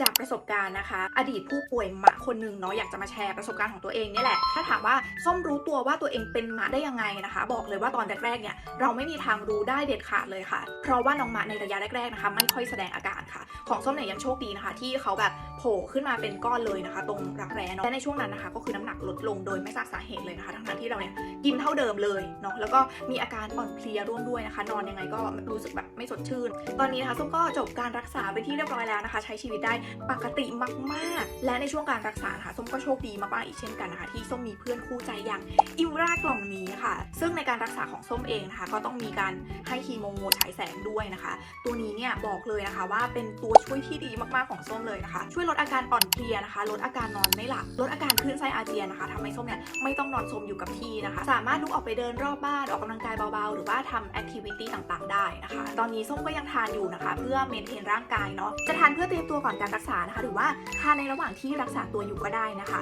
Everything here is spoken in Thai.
จากประสบการณ์นะคะ อดีตผู้ป่วยมะคนหนึ่งเนาะอยากจะมาแชร์ประสบการณ์ของตัวเองเนี่แหละ ถ้าถามว่าส้มรู้ตัวว่าตัวเองเป็นมะได้ยังไงนะคะ บอกเลยว่าตอนแรกๆเนี่ยเราไม่มีทางรู้ได้เด็ดขาดเลยค่ะ เพราะว่าน้องมะในระยะแรกๆนะคะไม่ค่อยแสดงอาการค่ะ ของส้มเนี่ยยังโชคดีนะคะ ที่เขาแบบโผล่ขึ้นมาเป็นก้อนเลยนะคะ ตรงรักแร้เนาะและในช่วงนั้นนะคะ ก็คือน้ำหนักลดลงโดยไม่ทราบสาเหตุเลยนะคะทั้งๆที่เราเนี่ยกินเท่าเดิมเลยเนาะแล้วก็มีอาการอ่อนเพลียร่วมด้วยนะคะ นอนยังไงก็รู้สึกแบบไม่สดชื่น ตอนนี้นะคะส้มก็จบการรักษาไปที่เรียบร้อยแล้วนะคะ ใช้ชีวิตได้ปกติมากๆ และในช่วงการรักษานะคะส้มก็โชคดีมากๆอีกเช่นกันนะคะ ที่ส้มมีเพื่อนคู่ใจอย่างอิวรากล่องนี้ค่ะ ซึ่งในการรักษาของส้มเองนะคะ ก็ต้องมีการให้คีโมฉายแสงด้วยนะคะ ตัวนี้เนี่ยบอกเลยนะคะว่าเป็นตัวช่วยที่ดีมากๆของส้มเลยนะคะ ช่วยลดอาการอ่อนเพลียนะคะ ลดอาการนอนไม่หลับลดอาการคลื่นไส้อาเจียนนะคะทำให้ส้มเนี่ยไม่ต้องนอนสมอยู่กับที่นะคะ สามารถลุกออกไปเดินรอบบ้านออกกำลังกายเบาๆ หรือว่าทำแอคทิวิตี้ต่างๆ ได้นะคะ ตอนนี้ส้มก็ยังทานอยู่นะคะ เพื่อเมนเทนร่างกายเนาะจะทานเพื่อเตรียมตัวก่อนการรักษานะคะ หรือว่าทานในระหว่างที่รักษาตัวอยู่ก็ได้นะคะ